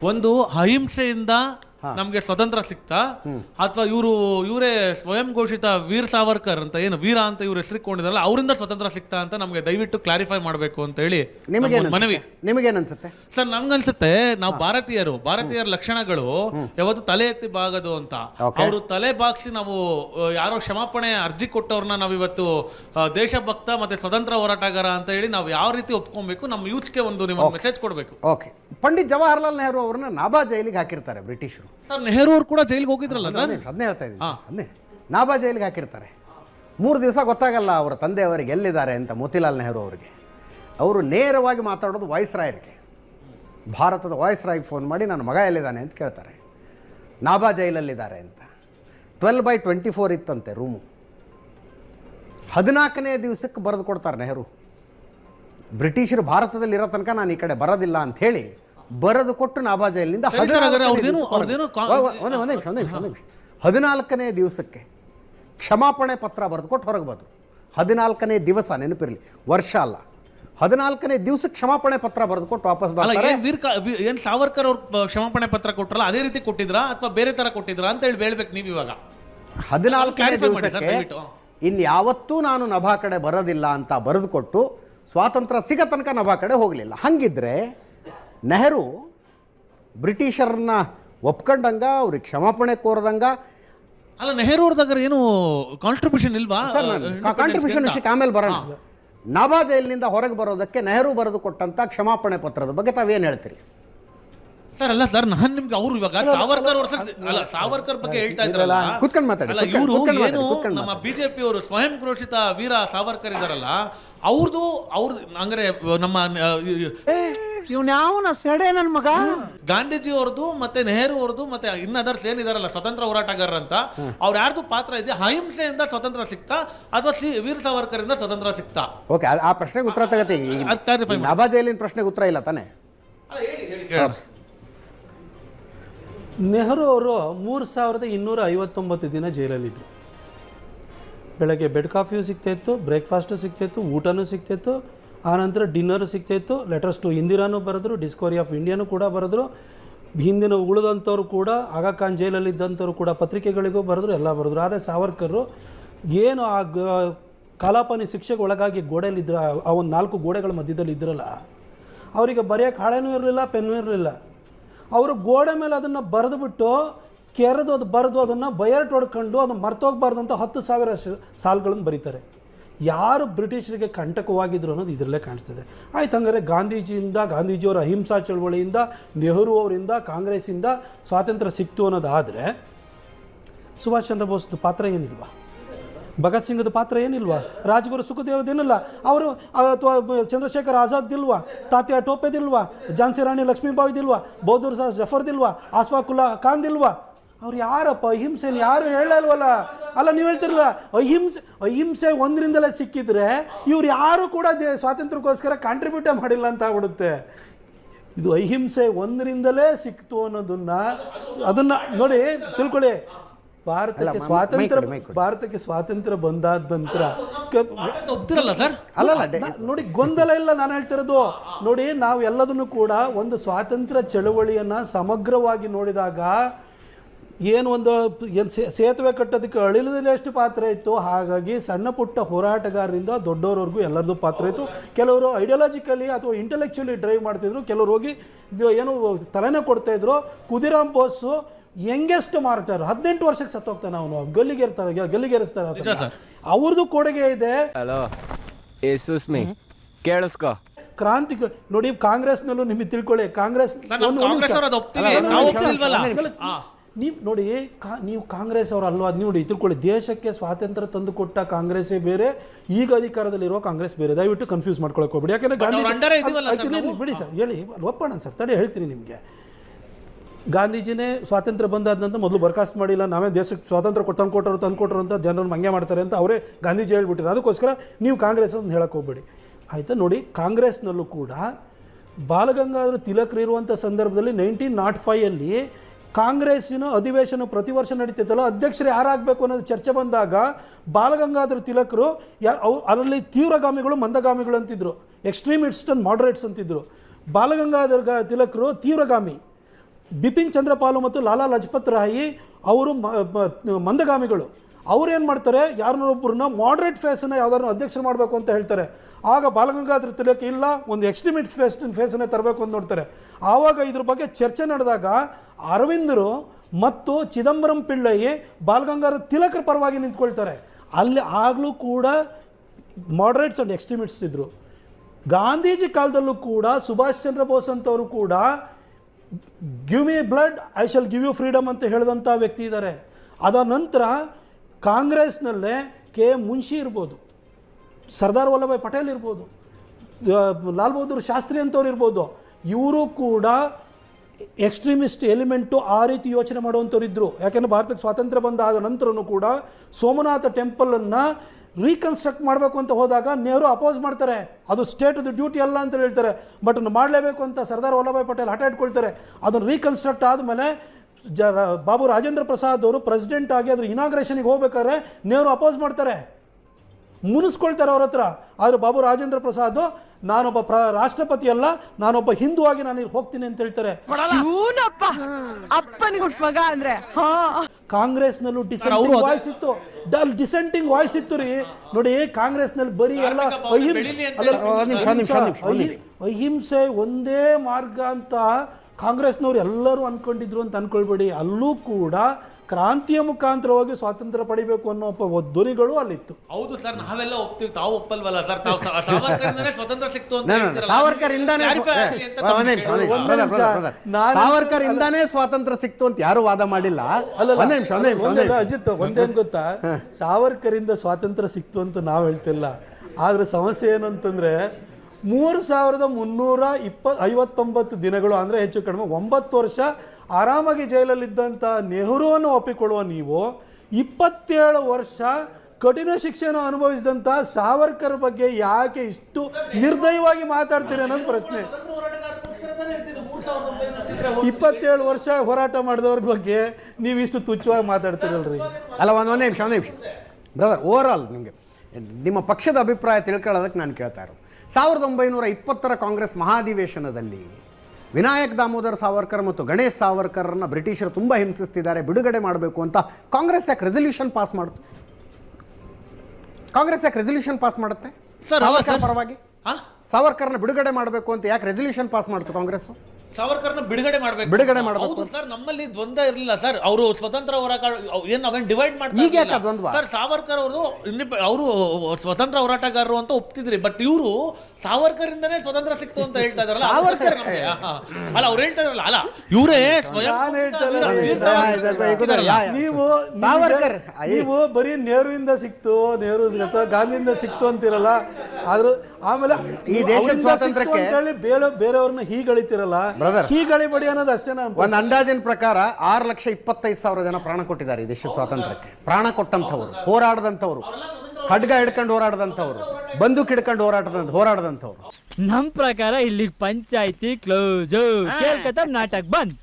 ಒಂದು ಅಹಿಂಸೆಯಿಂದ ನಮ್ಗೆ ಸ್ವತಂತ್ರ ಸಿಕ್ತಾ. ಅಥವಾ ಇವರು ಇವರೇ ಸ್ವಯಂ ಘೋಷಿತ ವೀರ್ ಸಾವರ್ಕರ್ ಅಂತ ಏನು ವೀರ ಅಂತ ಇವ್ರು ಹೆಸರಿಕೊಂಡಿದ್ರಲ್ಲ ಅವರಿಂದ ಸ್ವತಂತ್ರ ಸಿಕ್ತಾ ಅಂತ ನಮ್ಗೆ ದಯವಿಟ್ಟು ಕ್ಲಾರಿಫೈ ಮಾಡಬೇಕು ಅಂತ ಹೇಳಿ ಮನವಿ. ನಿಮಗೇನನ್ಸುತ್ತೆ ಸರ್ ನನ್ಗನ್ಸುತ್ತೆ ನಾವು ಭಾರತೀಯರು ಭಾರತೀಯರ ಲಕ್ಷಣಗಳು ಯಾವತ್ತು ತಲೆ ಎತ್ತಿ ಬಾಗದು ಅಂತ. ಅವರು ತಲೆ ಬಾಗ್ಸಿ ನಾವು ಯಾರೋ ಕ್ಷಮಾಪಣೆ ಅರ್ಜಿ ಕೊಟ್ಟವ್ರನ್ನ ನಾವು ಇವತ್ತು ಆ, ದೇಶಭಕ್ತ ಮತ್ತೆ ಸ್ವತಂತ್ರ ಹೋರಾಟಗಾರ ಅಂತ ಹೇಳಿ ನಾವು ಯಾವ ರೀತಿ ಒಪ್ಕೊಬೇಕು ನಮ್ಮ ಯೂತ್ಗೆ ಒಂದು ನೀವು ಮೆಸೇಜ್ ಕೊಡಬೇಕು. ಓಕೆ ಪಂಡಿತ್ ಜವಾಹರ್ಲಾಲ್ ನೆಹರು ಅವ್ರನ್ನ ನಾಬಾ ಜೈಲಿಗೆ ಹಾಕಿರ್ತಾರೆ ಬ್ರಿಟಿಷರು. ಸರ್ ನೆಹರು ಅವ್ರು ಕೂಡ ಜೈಲಿಗೆ ಹೋಗಿದ್ರಲ್ಲ ಸರ್? ಅದನ್ನೇ ಹೇಳ್ತಾ ಇದ್ದೀನಿ. ಅದನ್ನೇ ನಾಬಾ ಜೈಲಿಗೆ ಹಾಕಿರ್ತಾರೆ. ಮೂರು ದಿವಸ ಗೊತ್ತಾಗಲ್ಲ ಅವರ ತಂದೆಯವರಿಗೆ ಎಲ್ಲಿದ್ದಾರೆ ಅಂತ ಮೋತಿಲಾಲ್ ನೆಹರು ಅವರಿಗೆ. ಅವರು ನೇರವಾಗಿ ಮಾತಾಡೋದು ವಾಯ್ಸ್ ರಾಯರಿಗೆ. ಭಾರತದ ವಾಯ್ಸ್ ರಾಯ್ಗೆ ಫೋನ್ ಮಾಡಿ ನನ್ನ ಮಗ ಎಲ್ಲಿದ್ದಾನೆ? ಅಂತ ಕೇಳ್ತಾರೆ. ನಾಬಾ ಜೈಲಲ್ಲಿದ್ದಾರೆ ಅಂತ. ಟ್ವೆಲ್ ಬೈ ಟ್ವೆಂಟಿ ಫೋರ್ ಇತ್ತಂತೆ ರೂಮು. ಹದಿನಾಲ್ಕನೇ ದಿವಸಕ್ಕೆ ಬರೆದು ಕೊಡ್ತಾರೆ ನೆಹರು. ಬ್ರಿಟಿಷರು ಭಾರತದಲ್ಲಿ ಇರೋ ತನಕ ನಾನು ಈ ಕಡೆ ಬರೋದಿಲ್ಲ ಅಂತ ಹೇಳಿ ಬರೆದು ಕೊಟ್ಟು ನಾಬಾ ಜೈಲಿನಿಂದ ಸರಿ ಸರ್, ಹಾಗಾದ್ರೆ ಹದಿನಾಲ್ಕನೇ ದಿವ್ಸಕ್ಕೆ ಅವ್ರ್ದೇನು ಕಾ- ಹೊರಗೆ- ಒಂದೇ ಒಂದೇ ನಿಮಿಷ ಒಂದೇ ನಿಮಿಷ ಒಂದೇ ನಿಮಿಷ. ಹದಿನಾಲ್ಕನೇ ದಿವಸಕ್ಕೆ ಕ್ಷಮಾಪಣೆ ಪತ್ರ ಬರೆದು ಕೊಟ್ಟು ಹೊರಗೆ ಬಂದರು ಹದಿನಾಲ್ಕನೇ ದಿವಸ ನೆನಪಿರಲಿ ವರ್ಷ ಅಲ್ಲ. ಹದಿನಾಲ್ಕನೇ ದಿವಸ ಕ್ಷಮಾಪಣೆ ಪತ್ರ ಬರೆದು ಕೊಟ್ಟು ವಾಪಸ್ ಏನ್ ಸಾವರ್ಕರ್ ಅವ್ರ ಕ್ಷಮಾಪಣೆ ಪತ್ರ ಕೊಟ್ಟರಲ್ಲ ಅದೇ ರೀತಿ ಕೊಟ್ಟಿದ್ರಾ ಅಥವಾ ಬೇರೆ ತರ ಕೊಟ್ಟಿದ್ರಾ ಅಂತ ಹೇಳಿ ಹೇಳ್ಬೇಕು ನೀವು ಇವಾಗ? ಹದಿನಾಲ್ಕನೇ ದಿವಸಕ್ಕೆ ಇನ್ನು ಯಾವತ್ತೂ ನಾನು ನಭಾ ಕಡೆ ಬರೋದಿಲ್ಲ ಅಂತ ಬರೆದುಕೊಟ್ಟು ಸ್ವಾತಂತ್ರ್ಯ ಸಿಗ ತನಕ ನಭಾ ಕಡೆ ಹೋಗಲಿಲ್ಲ. ಹಂಗಿದ್ರೆ ನೆಹರು ಬ್ರಿಟಿಷರನ್ನ ಒಪ್ಕೊಂಡಂಗ ಅವ್ರಿಗೆ ಕ್ಷಮಾಪಣೆ ಕೋರದಂಗ. ಅಲ್ಲ ನೆಹರು ಅವ್ರದಾಗ ಏನು ಕಾಂಟ್ರಿಬ್ಯೂಷನ್ ಇಲ್ವಾ? ಕಾಂಟ್ರಿಬ್ಯೂಷನ್ ವಿಷಯಕ್ಕೆ ಆಮೇಲೆ ಬರೋಣ. ನಾಬಾ ಜೈಲಿನಿಂದ ಹೊರಗೆ ಬರೋದಕ್ಕೆ ನೆಹರು ಬರೆದು ಕೊಟ್ಟಂತ ಕ್ಷಮಾಪಣೆ ಪತ್ರದ ಬಗ್ಗೆ ತಾವೇನು ಹೇಳ್ತೀರಿ? ಸರ್ ಅಲ್ಲ ಸರ್ ನಾನು ನಿಮ್ಗೆ ಅವ್ರು ಇವಾಗ ಸಾವರ್ಕರ್ ಅವ್ರ ಅಲ್ಲ ಸಾವರ್ಕರ್ ಬಗ್ಗೆ ಹೇಳ್ತಾ ಇದ್ರಲ್ಲ? ಕುತ್ಕೊಂಡು ಮಾತಾಡಿ, ಇವರು ಏನು ನಮ್ಮ ಬಿಜೆಪಿ ಅವರು ಸ್ವಯಂ ಘೋಷಿತ ವೀರ ಸಾವರ್ಕರ್ ಇದಾರಲ್ಲ ಅವ್ರದ್ದು ಅವ್ರದ್ದು ಅಂದ್ರೆ ನಮ್ಮ ಆ, ಯಾವನ ಸೆಡೆ ನನ್ ಮಗ. ಗಾಂಧೀಜಿ ಅವ್ರದ್ದು ಮತ್ತೆ ನೆಹರು ಅವ್ರದ್ದು ಮತ್ತೆ ಇನ್ನ ಅದರ್ಸ್ ಏನಿದಾರಲ್ಲ ಸ್ವತಂತ್ರ ಹೋರಾಟಗಾರರ ಅಂತ ಅವ್ರ ಯಾರ್ದು ಪಾತ್ರ ಇದೆ ಅಹಿಂಸೆಯಿಂದ ಸ್ವತಂತ್ರ ಸಿಕ್ತಾ ಅಥವಾ ಶ್ರೀ ವೀರ್ ಸಾವರ್ಕರ್ ಇಂದ ಸ್ವತಂತ್ರ ಸಿಕ್ತಾ? ಓಕೆ ಆ ಪ್ರಶ್ನೆಗೆ ಉತ್ತರ ತಗತಿ. ಅದ್ clarify ಮಾಡಿ. ಪ್ರಶ್ನೆಗೆ ಉತ್ತರ ಇಲ್ಲ ತಾನೆ. ನೆಹರು ಅವರು ಮೂರು ಸಾವಿರದ ಇನ್ನೂರ ಐವತ್ತೊಂಬತ್ತು ದಿನ ಜೈಲಲ್ಲಿದ್ದರು ಬೆಳಗ್ಗೆ ಬೆಡ್ ಕಾಫಿಯೂ ಸಿಗ್ತಾಯಿತ್ತು ಬ್ರೇಕ್ಫಾಸ್ಟು ಸಿಗ್ತಾಯಿತ್ತು ಊಟನೂ ಸಿಗ್ತಾಯಿತ್ತು ಆನಂತರ ಡಿನ್ನರು ಸಿಗ್ತಾಯಿತ್ತು. ಲೆಟರ್ಸ್ ಟು ಇಂದಿರಾನೂ ಬರೆದ್ರು ಡಿಸ್ಕವರಿ ಆಫ್ ಇಂಡಿಯಾನು ಕೂಡ ಬರೆದ್ರು. ಹಿಂದಿನ ಉಳಿದಂಥವ್ರು ಕೂಡ ಆಗಾ ಖಾನ್ ಜೈಲಲ್ಲಿದ್ದಂಥವ್ರು ಕೂಡ ಪತ್ರಿಕೆಗಳಿಗೂ ಬರೆದ್ರು, ಎಲ್ಲ ಬರೆದ್ರು. ಆದರೆ ಸಾವರ್ಕರು ಏನು ಆ ಕಲಾಪನಿ ಶಿಕ್ಷೆಗೆ ಒಳಗಾಗಿ ಗೋಡೆಯಲ್ಲಿದ್ದರು ಆ ಒಂದು ನಾಲ್ಕು ಗೋಡೆಗಳ ಮಧ್ಯದಲ್ಲಿ ಇದ್ರಲ್ಲ, ಅವರಿಗೆ ಬರೆಯೋಕ್ಕೆ ಹಾಳೆನೂ ಇರಲಿಲ್ಲ, ಪೆನ್ನೂ ಇರಲಿಲ್ಲ. ಅವರು ಗೋಡೆ ಮೇಲೆ ಅದನ್ನು ಬರೆದುಬಿಟ್ಟು ಕೆರೆದು ಅದು ಬರೆದು ಅದನ್ನು ಬಯರ್ಟ್ ಹೊಡ್ಕೊಂಡು ಅದನ್ನು ಮರ್ತೋಗ್ಬಾರ್ದು ಅಂತ ಹತ್ತು ಸಾವಿರ ಸಾಲುಗಳನ್ನು ಬರೀತಾರೆ. ಯಾರು ಬ್ರಿಟಿಷರಿಗೆ ಕಂಟಕವಾಗಿದ್ರು ಅನ್ನೋದು ಇದರಲ್ಲೇ ಕಾಣಿಸ್ತದೆ. ಆಯ್ತು ಹಂಗಾರೆ ಗಾಂಧೀಜಿಯಿಂದ, ಗಾಂಧೀಜಿಯವರ ಅಹಿಂಸಾ ಚಳವಳಿಯಿಂದ, ನೆಹರು ಅವರಿಂದ, ಕಾಂಗ್ರೆಸ್ಸಿಂದ ಸ್ವಾತಂತ್ರ್ಯ ಸಿಕ್ತು ಅನ್ನೋದಾದರೆ ಸುಭಾಷ್ ಚಂದ್ರ ಬೋಸ್ದು ಪಾತ್ರ ಏನಿಲ್ವಾ? ಭಗತ್ ಸಿಂಗ್ದು ಪಾತ್ರ ಏನಿಲ್ವಾ? ರಾಜಗುರು ಸುಖದೇವದೇನಿಲ್ಲ? ಅವರು ಅಥವಾ ಚಂದ್ರಶೇಖರ್ ಆಜಾದ್ದಿಲ್ವಾ? ತಾತ್ಯಾ ಟೋಪೆದಿಲ್ವಾ? ಝಾನ್ಸಿ ರಾಣಿ ಲಕ್ಷ್ಮೀಬಾಯಿದಿಲ್ವಾ? ಬೌದ್ಧರ್ ಸಾ ಜಫರ್ದಿಲ್ವಾ? ಆಸ್ಫಾಕುಲ್ಲಾ ಖಾನ್ದಿಲ್ವಾ? ಅವ್ರು ಯಾರಪ್ಪ? ಅಹಿಂಸೆ ಯಾರು ಹೇಳಲ್ವಲ್ಲ? ಅಲ್ಲ ನೀವು ಹೇಳ್ತಿರಲ್ಲ ಅಹಿಂಸೆ ಅಹಿಂಸೆ ಒಂದರಿಂದಲೇ ಸಿಕ್ಕಿದ್ರೆ ಇವ್ರು ಯಾರು ಕೂಡ ದೇ ಸ್ವಾತಂತ್ರ್ಯಕ್ಕೋಸ್ಕರ ಕಾಂಟ್ರಿಬ್ಯೂಟೇ ಮಾಡಿಲ್ಲ ಅಂತ ಆಗ್ಬಿಡುತ್ತೆ. ಇದು ಅಹಿಂಸೆ ಒಂದರಿಂದಲೇ ಸಿಕ್ತು ಅನ್ನೋದನ್ನ ಅದನ್ನ ನೋಡಿ ತಿಳ್ಕೊಳ್ಳಿ. ಭಾರತಕ್ಕೆ ಸ್ವಾತಂತ್ರ್ಯ. ಭಾರತಕ್ಕೆ ಸ್ವಾತಂತ್ರ್ಯ ಬಂದಾದ ನಂತರ ಸರ್? ಅಲ್ಲಲ್ಲ ನೋಡಿ ಗೊಂದಲ ಇಲ್ಲ ನಾನು ಹೇಳ್ತಿರೋದು. ನೋಡಿ ನಾವು ಎಲ್ಲದನ್ನು ಕೂಡ ಒಂದು ಸ್ವಾತಂತ್ರ್ಯ ಚಳವಳಿಯನ್ನ ಸಮಗ್ರವಾಗಿ ನೋಡಿದಾಗ ಏನು ಒಂದು ಏನು ಸೇತುವೆ ಕಟ್ಟೋದಕ್ಕೆ ಅಳಿಲದಲ್ಲಿ ಎಷ್ಟು ಪಾತ್ರ ಇತ್ತು. ಹಾಗಾಗಿ ಸಣ್ಣ ಪುಟ್ಟ ಹೋರಾಟಗಾರರಿಂದ ದೊಡ್ಡವರವರೆಗೂ ಎಲ್ಲರದ್ದು ಪಾತ್ರ ಇತ್ತು. ಕೆಲವರು ಐಡಿಯಾಲಜಿಕಲಿ ಅಥವಾ ಇಂಟೆಲೆಕ್ಚುಲಿ ಡ್ರೈವ್ ಮಾಡ್ತಿದ್ರು. ಕೆಲವರು ಹೋಗಿ ಏನು ತಲೆನೇ ಕೊಡ್ತಾ ಇದ್ರು. Khudiram Bose youngest martyr. ಹದಿನೆಂಟು ವರ್ಷಕ್ಕೆ ಸತ್ತೋಗ್ತಾನೆ ಅವನು. ಗಲ್ಲಿಗೆ ಇರ್ತಾರೆ ಗಲ್ಲಿಗೇರಿಸ್ತಾರೆ. ಅವ್ರದ್ದು ಕೊಡುಗೆ ಇದೆ. ಕೇಳಿಸ್ಕೊ. ಕ್ರಾಂತಿ ನೋಡಿ ಕಾಂಗ್ರೆಸ್ನಲ್ಲೂ ನಿಮಗೆ ತಿಳ್ಕೊಳ್ಳಿ. ಕಾಂಗ್ರೆಸ್ ಸರ್, ನಾವು ನಾವು. ನೀವು ನೋಡಿ ಕಾ ನೀವು ಕಾಂಗ್ರೆಸ್ ಅವರು ಅಲ್ವಾ? ಅದ್ ನೋಡಿ ತಿಳ್ಕೊಳ್ಳಿ. ದೇಶಕ್ಕೆ ಸ್ವಾತಂತ್ರ್ಯ ತಂದು ಕೊಟ್ಟ ಕಾಂಗ್ರೆಸ್ಸೇ ಬೇರೆ ಈಗ ಅಧಿಕಾರದಲ್ಲಿರುವ ಕಾಂಗ್ರೆಸ್ ಬೇರೆ. ದಯವಿಟ್ಟು ಕನ್ಫ್ಯೂಸ್ ಮಾಡ್ಕೊಳಕ್ ಹೋಗ್ಬಿಡಿ. ಯಾಕಂದ್ರೆ ಗಾಂಧಿ ಸರ್ ಬಿಡಿ ಸರ್. ಹೇಳಿ ಒಪ್ಪೋಣ ಸರ್. ತಡೆ ಹೇಳ್ತೀನಿ ನಿಮಗೆ. ಗಾಂಧೀಜಿನೇ ಸ್ವಾತಂತ್ರ್ಯ ಬಂದಾದ ನಂತರ ಮೊದಲು ಬರ್ಖಾಸ್ತ್ ಮಾಡಿಲ್ಲ. ನಾವೇ ದೇಶಕ್ಕೆ ಸ್ವಾತಂತ್ರ್ಯ ಕೊಟ್ಟು ತಂದು ಕೊಟ್ಟರು ತಂದು ಕೊಟ್ಟರು ಅಂತ ಜನರನ್ನು ಮಂಗೆ ಮಾಡ್ತಾರೆ ಅಂತ ಅವರೇ ಗಾಂಧೀಜಿ ಹೇಳ್ಬಿಟ್ಟಿರು ಅದಕ್ಕೋಸ್ಕರ ನೀವು ಕಾಂಗ್ರೆಸ್ ಅಂತ ಹೇಳಕ್ಕೆ ಹೋಗ್ಬೇಡಿ. ಆಯಿತಾ? ನೋಡಿ ಕಾಂಗ್ರೆಸ್ನಲ್ಲೂ ಕೂಡ ಬಾಲಗಂಗಾಧರ ತಿಲಕರು ಇರುವಂಥ ಸಂದರ್ಭದಲ್ಲಿ ನೈನ್ಟೀನ್ ನಾಟ್ ಫೈಯಲ್ಲಿ ಕಾಂಗ್ರೆಸ್ಸಿನ ಅಧಿವೇಶನ ಪ್ರತಿ ವರ್ಷ ನಡೀತಿತ್ತಲ್ಲ, ಅಧ್ಯಕ್ಷರು ಯಾರಾಗಬೇಕು ಅನ್ನೋದು ಚರ್ಚೆ ಬಂದಾಗ ಬಾಲಗಂಗಾಧರ ತಿಲಕರು ಯಾರು ಅವ್ರು ಅದರಲ್ಲಿ ತೀವ್ರಗಾಮಿಗಳು, ಮಂದಗಾಮಿಗಳು ಅಂತಿದ್ರು. ಎಕ್ಸ್ಟ್ರೀಮಿಸ್ಟ್ ಅಂಡ್ ಮಾಡ್ರೇಟ್ಸ್ ಅಂತಿದ್ರು. ಬಾಲಗಂಗಾಧರ ತಿಲಕರು ತೀವ್ರಗಾಮಿ. ಬಿಪಿನ್ ಚಂದ್ರಪಾಲು ಮತ್ತು ಲಾಲಾ ಲಜಪತ್ ರಾಯಿ ಅವರು ಮಂದಗಾಮಿಗಳು. ಅವ್ರು ಏನು ಮಾಡ್ತಾರೆ ಯಾರನ್ನೊಬ್ಬರನ್ನ ಮಾಡ್ರೇಟ್ ಫೇಸನ್ನು ಯಾವ್ದಾದ್ರು ಅಧ್ಯಕ್ಷರು ಮಾಡಬೇಕು ಅಂತ ಹೇಳ್ತಾರೆ. ಆಗ ಬಾಲಗಂಗಾಧರ ತಿಲಕ್, ಇಲ್ಲ, ಒಂದು ಎಕ್ಸ್ಟ್ರೀಮಿಟ್ ಫೇಸ್ ಫೇಸನ್ನೇ ತರಬೇಕು ಅಂತ ನೋಡ್ತಾರೆ. ಆವಾಗ ಇದ್ರ ಬಗ್ಗೆ ಚರ್ಚೆ ನಡೆದಾಗ ಅರವಿಂದರು ಮತ್ತು ಚಿದಂಬರಂ ಪಿಳ್ಳೈ ಬಾಲಗಂಗಾಧರ ತಿಲಕರ ಪರವಾಗಿ ನಿಂತ್ಕೊಳ್ತಾರೆ. ಅಲ್ಲಿ ಆಗಲೂ ಕೂಡ ಮಾಡ್ರೇಟ್ಸ್ ಆ್ಯಂಡ್ ಎಕ್ಸ್ಟ್ರೀಮಿಟ್ಸ್ ಇದ್ದರು ಗಾಂಧೀಜಿ ಕಾಲದಲ್ಲೂ ಕೂಡ ಸುಭಾಷ್ ಚಂದ್ರ ಬೋಸ್ ಅಂತವರು ಕೂಡ give me blood I shall give you freedom ಅಂತ ಹೇಳಿದಂಥ ವ್ಯಕ್ತಿ ಇದ್ದಾರೆ ಅದ ನಂತರ ಕಾಂಗ್ರೆಸ್ನಲ್ಲೇ ಕೆ ಮುನ್ಶಿ ಇರ್ಬೋದು, ಸರ್ದಾರ್ ವಲ್ಲಭಾಯ್ ಪಟೇಲ್ ಇರ್ಬೋದು ಲಾಲ್ ಬಹದ್ದೂರ್ ಶಾಸ್ತ್ರಿ ಅಂತವ್ರು ಇರ್ಬೋದು, ಇವರು ಕೂಡ ಎಕ್ಸ್ಟ್ರೀಮಿಸ್ಟ್ ಎಲಿಮೆಂಟು ಆ ರೀತಿ ಯೋಚನೆ ಮಾಡುವಂಥವ್ರು ಇದ್ದರು ಯಾಕೆಂದರೆ ಭಾರತಕ್ಕೆ ಸ್ವಾತಂತ್ರ್ಯ ಬಂದಾದ ನಂತರನೂ ಕೂಡ ಸೋಮನಾಥ ಟೆಂಪಲನ್ನು ರೀಕನ್ಸ್ಟ್ರಕ್ಟ್ ಮಾಡಬೇಕು ಅಂತ ಹೋದಾಗ ನೆಹರು ಅಪೋಸ್ ಮಾಡ್ತಾರೆ. ಅದು ಸ್ಟೇಟ್ದು ಡ್ಯೂಟಿ ಅಲ್ಲ ಅಂತ ಹೇಳ್ತಾರೆ. ಬಟ್ ಮಾಡಲೇಬೇಕು ಅಂತ ಸರ್ದಾರ್ ವಲ್ಲಭಾಯ್ ಪಟೇಲ್ ಹಠ ಇಟ್ಕೊಳ್ತಾರೆ ಅದನ್ನು ರೀಕನ್ಸ್ಟ್ರಕ್ಟ್ ಆದಮೇಲೆ ಜ ಬಾಬು ರಾಜೇಂದ್ರ ಪ್ರಸಾದ್ ಅವರು ಪ್ರೆಸಿಡೆಂಟ್ ಆಗಿ ಅದ್ರ ಇನಾಗ್ರೇಷನ್ಗೆ ಹೋಗ್ಬೇಕಾದ್ರೆ ನೆಹರು ಅಪೋಸ್ ಮಾಡ್ತಾರೆ. ಮುನಿಸ್ಕೊಳ್ತಾರೆ ಅವ್ರ ಹತ್ರ. ಆದರೆ ಬಾಬು ರಾಜೇಂದ್ರ ಪ್ರಸಾದ್ ನಾನೊಬ್ಬ ಪ್ರ ರಾಷ್ಟ್ರಪತಿ ಅಲ್ಲ ನಾನೊಬ್ಬ ಹಿಂದೂ ಆಗಿ ನಾನು ಇಲ್ಲಿ ಹೋಗ್ತೀನಿ ಅಂತ ಹೇಳ್ತಾರೆ. ಅಂದ್ರೆ. ಹಾ. ಕಾಂಗ್ರೆಸ್ನಲ್ಲೂ ಡಿಸೆಂಟಿಂಗ್ ವಾಯ್ಸ್ ಇತ್ತು. ಡಲ್ ಡಿಸೆಂಟಿಂಗ್ ವಾಯ್ಸ್ ಇತ್ತು ರೀ. ನೋಡಿ ಕಾಂಗ್ರೆಸ್ನಲ್ಲಿ ಬರೀ ಎಲ್ಲ ಅಹಿಂಸೆ ಅಹಿಂಸೆ ಒಂದೇ ಮಾರ್ಗ ಅಂತ ಕಾಂಗ್ರೆಸ್ನವ್ರು ಎಲ್ಲರೂ ಅನ್ಕೊಂಡಿದ್ರು ಅಂತ ಅನ್ಕೊಳ್ಬೇಡಿ. ಅಲ್ಲೂ ಕೂಡ ಕ್ರಾಂತಿಯ ಮುಖಾಂತರವಾಗಿ ಸ್ವಾತಂತ್ರ್ಯ ಪಡಿಬೇಕು ಅನ್ನೋ ಒಬ್ಬ ಧ್ವನಿಗಳು ಅಲ್ಲಿತ್ತು. ಹೌದು ಸರ್ ನಾವೆಲ್ಲ ಒಪ್ತೀವಿ. ತಾವು ಒಪ್ಪಲ್ವಲ್ಲ ಸರ್? ತಾವು ಸಾ- ಸಾವರ್ಕರಿಂದನೇ ಸ್ವತಂತ್ರ ಸಿಕ್ತು ಅಂತ ಹೇಳ್ತೀರಲ್ಲ. ಸಾವರ್ಕರ್ ಇಂದಾನೇ ಸಾವರ್ಕರ್ ಇಂದಾನೇ ಸ್ವಾತಂತ್ರ್ಯ ಸಿಕ್ತು ಅಂತ ಯಾರು ವಾದ ಮಾಡಿಲ್ಲ. ಅಲ್ಲ ಒಂದ್ ನಿಮಿಷ ಒಂದ್ ನಿಮಿಷ ಒಂದ್ ಒಂದಲ್ಲ, ನಿಮಿಷ. ಅಜಿತ್ ಒಂದೇನ್ ಗೊತ್ತಾ? ಸಾವರ್ಕರಿಂದ ಸ್ವಾತಂತ್ರ್ಯ ಸಿಕ್ತು ಅಂತ ನಾವು ಹೇಳ್ತಿಲ್ಲ. ಆದ್ರೆ ಸಮಸ್ಯೆ ಏನಂತಂದ್ರೆ ಮೂರು ಸಾವಿರದ ಮುನ್ನೂರ ಇಪ್ಪ ಐವತ್ತೊಂಬತ್ತು ದಿನಗಳು ಅಂದರೆ ಹೆಚ್ಚು ಕಡಿಮೆ ಒಂಬತ್ತು ವರ್ಷ ಆರಾಮಾಗಿ ಜೈಲಲ್ಲಿದ್ದಂಥ ನೆಹರುವನ್ನು ಒಪ್ಪಿಕೊಳ್ಳುವ ನೀವು ಇಪ್ಪತ್ತೇಳು ವರ್ಷ ಕಠಿಣ ಶಿಕ್ಷೆಯನ್ನು ಅನುಭವಿಸಿದಂಥ ಸಾವರ್ಕರ್ ಬಗ್ಗೆ ಯಾಕೆ ಇಷ್ಟು ನಿರ್ದಯವಾಗಿ ಮಾತಾಡ್ತೀರಿ ಅನ್ನೋದು ಪ್ರಶ್ನೆ. ಇಪ್ಪತ್ತೇಳು ವರ್ಷ ಹೋರಾಟ ಮಾಡಿದವ್ರ ಬಗ್ಗೆ ನೀವು ಇಷ್ಟು ತುಚ್ಛವಾಗಿ ಮಾತಾಡ್ತೀರಲ್ರಿ. ಅಲ್ಲ, ಒಂದು ಒಂದೇ ನಿಮಿಷ ಒಂದೇ ನಿಮಿಷ. ಬ್ರದರ್ ಓವರ್ ಆಲ್ ನಿಮಗೆ ನಿಮ್ಮ ಪಕ್ಷದ ಅಭಿಪ್ರಾಯ ತಿಳ್ಕೊಳ್ಳೋದಕ್ಕೆ ನಾನು ಕೇಳ್ತಾ ಇರೋದು. ಸಾವಿರದ ಒಂಬೈನೂರ ಇಪ್ಪತ್ತರ ಕಾಂಗ್ರೆಸ್ ಮಹಾಧಿವೇಶನದಲ್ಲಿ ವಿನಾಯಕ್ ದಾಮೋದರ್ ಸಾವರ್ಕರ್ ಮತ್ತು ಗಣೇಶ್ ಸಾವರ್ಕರ್ನ ಬ್ರಿಟಿಷರು ತುಂಬ ಹಿಂಸಿಸ್ತಿದ್ದಾರೆ ಬಿಡುಗಡೆ ಮಾಡಬೇಕು ಅಂತ ಕಾಂಗ್ರೆಸ್ ಯಾಕೆ ರೆಸಲ್ಯೂಷನ್ ಪಾಸ್ ಮಾಡ್ತು ಕಾಂಗ್ರೆಸ್ ಯಾಕೆ ರೆಸಲ್ಯೂಷನ್ ಪಾಸ್ ಮಾಡುತ್ತೆ ಸರ್, ಸರ್. ಪರವಾಗಿ ಹಾ? ಸಾವರ್ಕರ್ನ ಬಿಡುಗಡೆ ಮಾಡಬೇಕು ಅಂತ ಯಾಕೆ ರೆಸಲ್ಯೂಷನ್ ಪಾಸ್ ಮಾಡ್ತು ಕಾಂಗ್ರೆಸ್? ಸಾವರ್ಕರ್ನ ಬಿಡುಗಡೆ ಮಾಡಬೇಕು. ಬಿಡುಗಡೆ ಮಾಡಬೇಕು ಹೌದು ಸರ್ ನಮ್ಮಲ್ಲಿ ದ್ವಂದ್ವ ಇರಲಿಲ್ಲ. ಸರ್ ಅವರು ಸ್ವತಂತ್ರ ಹೋರಾಟ ಏನು ನಾವೇನ್ ಡಿವೈಡ್ ಮಾಡ್ತಾರೆ ಈಗ ಯಾಕೆ. ದ್ವಂದ್ವ? ಸರ್ ಸಾವರ್ಕರ್ ಅವರು ಅವರು ಸ್ವತಂತ್ರ ಹೋರಾಟಗಾರರು ಅಂತ ಒಪ್ತಿದ್ರಿ. ಬಟ್ ಇವರು ಸಾವರ್ಕರ್ ಇಂದನೇ ಸ್ವತಂತ್ರ ಸಿಕ್ತು ಅಂತ ಹೇಳ್ತಾ ಇದಾರಲ್ಲ ಸಾವರ್ಕರ್-. ಅಲ್ಲ ಅವ್ರು ಹೇಳ್ತಾ ಇದ್ರಲ್ಲ ಅಲ್ಲ ಇವರೇ ನೀವು ಸಾವರ್ಕರ್ ನೀವು ಬರೀ ನೆಹರುವಿಂದ ಸಿಕ್ತು ನೆಹರು ಗಾಂಧಿಯಿಂದ ಸಿಕ್ತು ಅಂತಿರಲ್ಲ ಆದ್ರೂ ಆಮೇಲೆ ಈ ದೇಶದ ಸ್ವಾತಂತ್ರ್ಯಕ್ಕೆ- ಬೇರೆ ಬೇರೆಯವ್ರನ್ನ ಹೀಗಳಿತಿರಲ್ಲ ಹೀಗಳಿಬಡಿ ಹೀಗಳಿಬೇಡಿ ಅನ್ನೋದು ಅಷ್ಟೇ ಒಂದು ಅಂದಾಜಿನ ಪ್ರಕಾರ ಆರು ಲಕ್ಷ ಇಪ್ಪತ್ತೈದು ಸಾವಿರ ಜನ ಪ್ರಾಣ ಕೊಟ್ಟಿದ್ದಾರೆ ಈ ದೇಶದ ಸ್ವಾತಂತ್ರ್ಯಕ್ಕೆ. ಪ್ರಾಣ ಕೊಟ್ಟಂಥವ್ರು ಹೋರಾಡದಂಥವ್ರು ಖಡ್ಗ ಹಿಡ್ಕೊಂಡು ಹೋರಾಡದಂಥವ್ರು ಬಂದೂಕ್ ಹಿಡ್ಕೊಂಡು ಹೋರಾಟದ ಹೋರಾಡದಂಥವ್ರು. ನಮ್ಮ ಪ್ರಕಾರ ಇಲ್ಲಿ ಪಂಚಾಯಿತಿ ಕ್ಲೋಸ್ ಕೇಳ್ಕತ್ತ ನಾಟಕ್ ಬಂದ್.